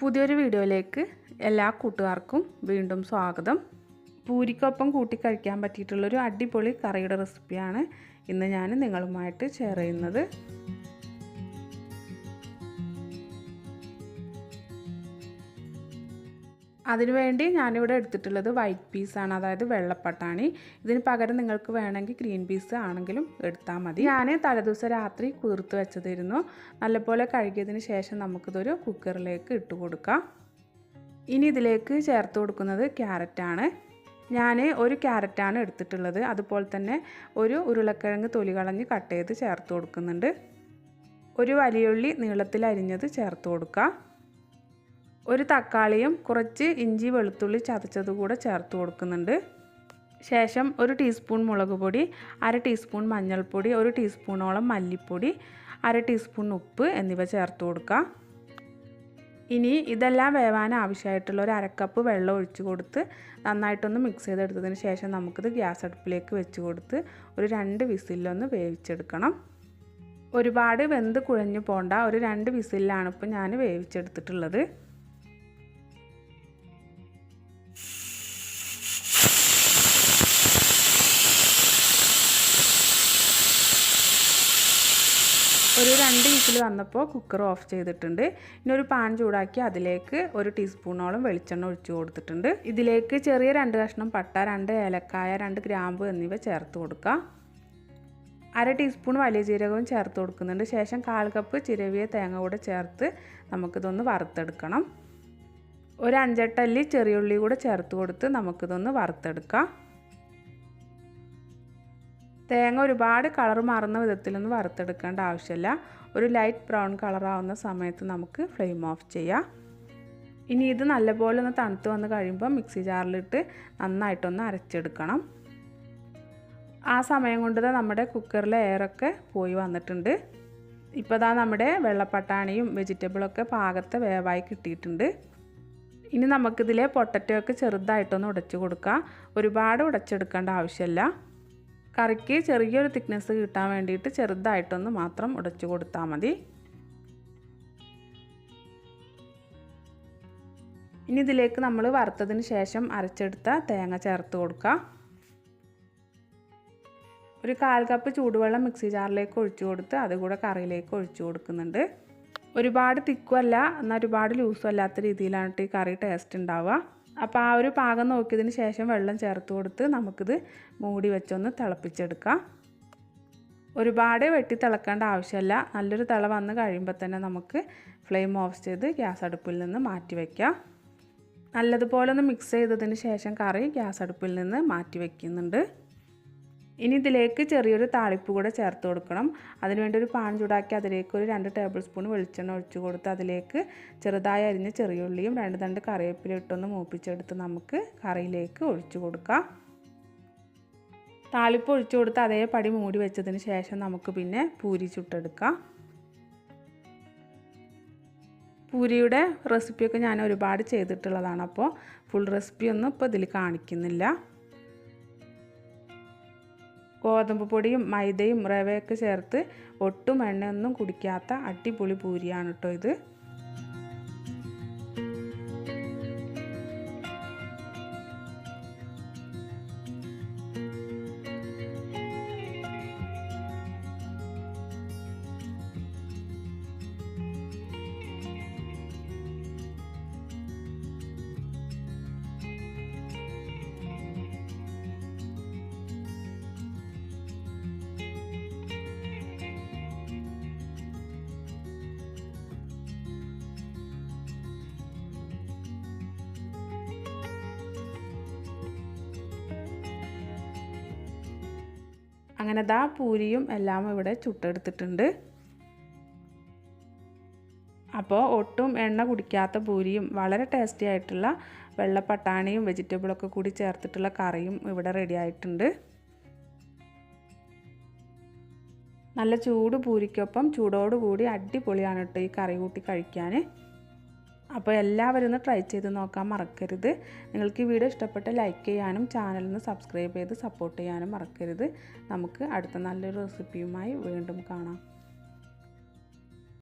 പുതിയൊരു വീഡിയോയിലേക്ക് എല്ലാ കൂട്ടുകാർക്കും വീണ്ടും സ്വാഗതം. പൂരിക്കൊപ്പം കൂട്ടി കഴിക്കാൻ പറ്റിയിട്ടുള്ളൊരു അടിപൊളി കറിയുടെ റെസിപ്പിയാണ് ഇന്ന് ഞാൻ നിങ്ങളുമായിട്ട് ഷെയർ ചെയ്യുന്നത്. അതിനുവേണ്ടി ഞാനിവിടെ എടുത്തിട്ടുള്ളത് വൈറ്റ് പീസാണ് അതായത് വെള്ളപ്പട്ടാണി. ഇതിന് പകരം നിങ്ങൾക്ക് വേണമെങ്കിൽ ഗ്രീൻ പീസ് ആണെങ്കിലും എടുത്താൽ മതി. ഞാൻ തലേദിവസം രാത്രി കുതിർത്ത് വെച്ചതായിരുന്നു നല്ലപോലെ കഴുകിയതിന് ശേഷം നമുക്കിതൊരു കുക്കറിലേക്ക് ഇട്ട് കൊടുക്കാം. ഇനി ഇതിലേക്ക് ചേർത്ത് കൊടുക്കുന്നത് ക്യാരറ്റാണ് ഞാൻ ഒരു ക്യാരറ്റാണ് എടുത്തിട്ടുള്ളത്. അതുപോലെ തന്നെ ഒരു ഉരുളക്കിഴങ്ങ് തൊലി കളഞ്ഞ് കട്ട് ചെയ്ത് ചേർത്ത് കൊടുക്കുന്നുണ്ട്. ഒരു വലിയുള്ളി നീളത്തിൽ അരിഞ്ഞത് ചേർത്ത് കൊടുക്കുക ഒരു തക്കാളിയും കുറച്ച് ഇഞ്ചി വെളുത്തുള്ളി ചതച്ചത് കൂടെ ചേർത്ത് കൊടുക്കുന്നുണ്ട്. ശേഷം ഒരു ടീസ്പൂൺ മുളക് പൊടി അര ടീസ്പൂൺ മഞ്ഞൾപ്പൊടി ഒരു ടീസ്പൂണോളം മല്ലിപ്പൊടി അര ടീസ്പൂൺ ഉപ്പ് എന്നിവ ചേർത്ത് കൊടുക്കുക. ഇനി ഇതെല്ലാം വേവാൻ ആവശ്യമായിട്ടുള്ള ഒരു അരക്കപ്പ് വെള്ളം ഒഴിച്ച് കൊടുത്ത് നന്നായിട്ടൊന്ന് മിക്സ് ചെയ്തെടുത്തതിന് ശേഷം നമുക്കിത് ഗ്യാസ് അടുപ്പിലേക്ക് വെച്ച് കൊടുത്ത് ഒരു രണ്ട് വിസിലൊന്ന് വേവിച്ചെടുക്കണം. ഒരുപാട് വെന്ത് കുഴഞ്ഞു പോണ്ട ഒരു രണ്ട് വിസിലാണ് ഇപ്പോൾ ഞാൻ വേവിച്ചെടുത്തിട്ടുള്ളത്. ഒരു രണ്ട് വിസിൽ വന്നപ്പോൾ കുക്കർ ഓഫ് ചെയ്തിട്ടുണ്ട്. ഇനി ഒരു പാൻ ചൂടാക്കി അതിലേക്ക് ഒരു ടീസ്പൂണോളം വെളിച്ചെണ്ണ ഒഴിച്ചു കൊടുത്തിട്ടുണ്ട്. ഇതിലേക്ക് ചെറിയ രണ്ട് കഷ്ണം പട്ട രണ്ട് ഏലക്കായ രണ്ട് ഗ്രാമ്പു എന്നിവ ചേർത്ത് കൊടുക്കുക അര ടീസ്പൂൺ വലിയ ജീരകവും ചേർത്ത് കൊടുക്കുന്നുണ്ട്. ശേഷം കാൽ കപ്പ് ചിരവിയ തേങ്ങ കൂടെ ചേർത്ത് നമുക്കിതൊന്ന് വറുത്തെടുക്കണം. ഒരു അഞ്ചെട്ടല്ലി ചെറിയുള്ളി കൂടെ ചേർത്ത് കൊടുത്ത് നമുക്കിതൊന്ന് വറുത്തെടുക്കാം. തേങ്ങ ഒരുപാട് കളർ മാറുന്ന വിധത്തിലൊന്നും വറുത്തെടുക്കേണ്ട ആവശ്യമില്ല. ഒരു ലൈറ്റ് ബ്രൗൺ കളറാവുന്ന സമയത്ത് നമുക്ക് ഫ്ലെയിം ഓഫ് ചെയ്യാം. ഇനി ഇത് നല്ലപോലെ ഒന്ന് തണുത്ത് വന്ന് കഴിയുമ്പോൾ മിക്സി ജാറിലിട്ട് നന്നായിട്ടൊന്ന് അരച്ചെടുക്കണം. ആ സമയം കൊണ്ട് നമ്മുടെ കുക്കറിലെ എയറൊക്കെ പോയി വന്നിട്ടുണ്ട്. ഇപ്പോൾ ഇതാ നമ്മുടെ വെള്ളപ്പട്ടാണിയും വെജിറ്റബിളൊക്കെ പാകത്തെ വേവായി കിട്ടിയിട്ടുണ്ട്. ഇനി നമുക്കിതിലെ പൊട്ടറ്റോ ഒക്കെ ചെറുതായിട്ടൊന്ന് ഉടച്ചു കൊടുക്കാം. ഒരുപാട് ഉടച്ചെടുക്കേണ്ട ആവശ്യമില്ല. കറിക്ക് ചെറിയൊരു തിക്നെസ് കിട്ടാൻ വേണ്ടിയിട്ട് ചെറുതായിട്ടൊന്ന് മാത്രം ഉടച്ചു കൊടുത്താൽ മതി. ഇനി ഇതിലേക്ക് നമ്മൾ വറുത്തതിന് ശേഷം അരച്ചെടുത്ത തേങ്ങ ചേർത്ത് കൊടുക്കുക ഒരു കാൽ കപ്പ് ചൂടുവെള്ളം മിക്സി ജാറിലേക്ക് ഒഴിച്ചു കൊടുത്ത് അതുകൂടെ കറിയിലേക്ക് ഒഴിച്ചു കൊടുക്കുന്നുണ്ട്. ഒരുപാട് തിക്കുമല്ല എന്നാൽ ഒരുപാട് ലൂസും അല്ലാത്ത രീതിയിലാണ് ഈ കറി ടേസ്റ്റ് ഉണ്ടാവുക. അപ്പോൾ ആ ഒരു പാകം നോക്കിയതിന് ശേഷം വെള്ളം ചേർത്ത് കൊടുത്ത് നമുക്കിത് മൂടി വെച്ചൊന്ന് തിളപ്പിച്ചെടുക്കാം. ഒരുപാട് വെട്ടി തിളക്കേണ്ട ആവശ്യമില്ല. നല്ലൊരു തിള വന്ന് കഴിയുമ്പോൾ തന്നെ നമുക്ക് ഫ്ലെയിം ഓഫ് ചെയ്ത് ഗ്യാസ് അടുപ്പിൽ നിന്ന് മാറ്റി വയ്ക്കാം നല്ലതുപോലെ ഒന്ന് മിക്സ് ചെയ്തതിന് ശേഷം കറി ഗ്യാസ് അടുപ്പിൽ നിന്ന് മാറ്റി വയ്ക്കുന്നുണ്ട് ഇനി ഇതിലേക്ക് ചെറിയൊരു താളിപ്പ് കൂടെ ചേർത്ത് കൊടുക്കണം. അതിനുവേണ്ടി ഒരു പാൻ ചൂടാക്കി അതിലേക്ക് ഒരു രണ്ട് ടേബിൾ സ്പൂൺ വെളിച്ചെണ്ണ ഒഴിച്ചു കൊടുത്ത് അതിലേക്ക് ചെറുതായി അരിഞ്ഞ ചെറിയുള്ളിയും രണ്ട് തണ്ട് കറിവേപ്പില ഇട്ടൊന്ന് മൂപ്പിച്ചെടുത്ത് നമുക്ക് കറിയിലേക്ക് ഒഴിച്ചു കൊടുക്കാം. താളിപ്പ് ഒഴിച്ചു കൊടുത്ത് അതേ പടി മൂടി വെച്ചതിന് ശേഷം നമുക്ക് പിന്നെ പൂരി ചുട്ടെടുക്കാം. പൂരിയുടെ റെസിപ്പിയൊക്കെ ഞാൻ ഒരുപാട് ചെയ്തിട്ടുള്ളതാണ്. അപ്പോൾ ഫുൾ റെസിപ്പിയൊന്നും ഇപ്പോൾ ഇതിൽ കാണിക്കുന്നില്ല. ഗോതമ്പ് പൊടിയും മൈദയും റവയൊക്കെ ചേർത്ത് ഒട്ടും എണ്ണയൊന്നും കുടിക്കാത്ത അടിപൊളി പൂരിയാണ് കേട്ടോ ഇത്. അങ്ങനെ ദാ പൂരിയും എല്ലാം ഇവിടെ ചുട്ടെടുത്തിട്ടുണ്ട്. അപ്പോൾ ഒട്ടും എണ്ണ കുടിക്കാത്ത പൂരിയും വളരെ ടേസ്റ്റി ആയിട്ടുള്ള വെള്ളപ്പട്ടാണിയും വെജിറ്റബിളൊക്കെ കൂടി ചേർത്തിട്ടുള്ള കറിയും ഇവിടെ റെഡി ആയിട്ടുണ്ട്. നല്ല ചൂട് പൂരിക്കൊപ്പം ചൂടോടുകൂടി അടിപൊളിയാണ് കേട്ടോ ഈ കറി കൂട്ടി കഴിക്കാൻ. അപ്പോൾ എല്ലാവരും ഒന്ന് ട്രൈ ചെയ്ത് നോക്കാൻ മറക്കരുത്. നിങ്ങൾക്ക് ഈ വീഡിയോ ഇഷ്ടപ്പെട്ട ലൈക്ക് ചെയ്യാനും ചാനലിന് സബ്സ്ക്രൈബ് ചെയ്ത് സപ്പോർട്ട് ചെയ്യാനും മറക്കരുത്. നമുക്ക് അടുത്ത നല്ലൊരു റെസിപ്പിയുമായി വീണ്ടും കാണാം.